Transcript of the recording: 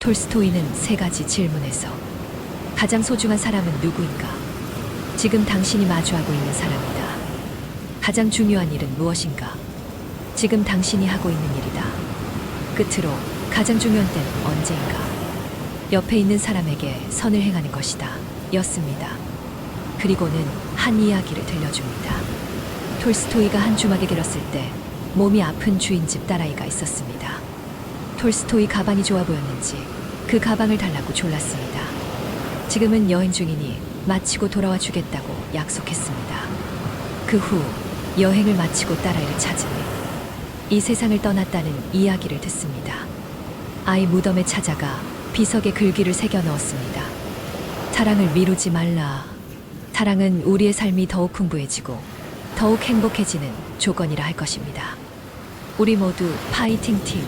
톨스토이는 세 가지 질문에서 가장 소중한 사람은 누구인가? 지금 당신이 마주하고 있는 사람이다. 가장 중요한 일은 무엇인가? 지금 당신이 하고 있는 일이다. 끝으로 가장 중요한 때는 언제인가? 옆에 있는 사람에게 선을 행하는 것이다. 였습니다. 그리고는 한 이야기를 들려줍니다. 톨스토이가 한 주막에 들었을 때 몸이 아픈 주인집 딸아이가 있었습니다. 톨스토이 가방이 좋아 보였는지 그 가방을 달라고 졸랐습니다. 지금은 여행 중이니 마치고 돌아와 주겠다고 약속했습니다. 그 후 여행을 마치고 딸아이를 찾으니 이 세상을 떠났다는 이야기를 듣습니다. 아이 무덤에 찾아가 비석에 글귀를 새겨 넣었습니다. 사랑을 미루지 말라. 사랑은 우리의 삶이 더욱 풍부해지고 더욱 행복해지는 조건이라 할 것입니다. 우리 모두 파이팅 팀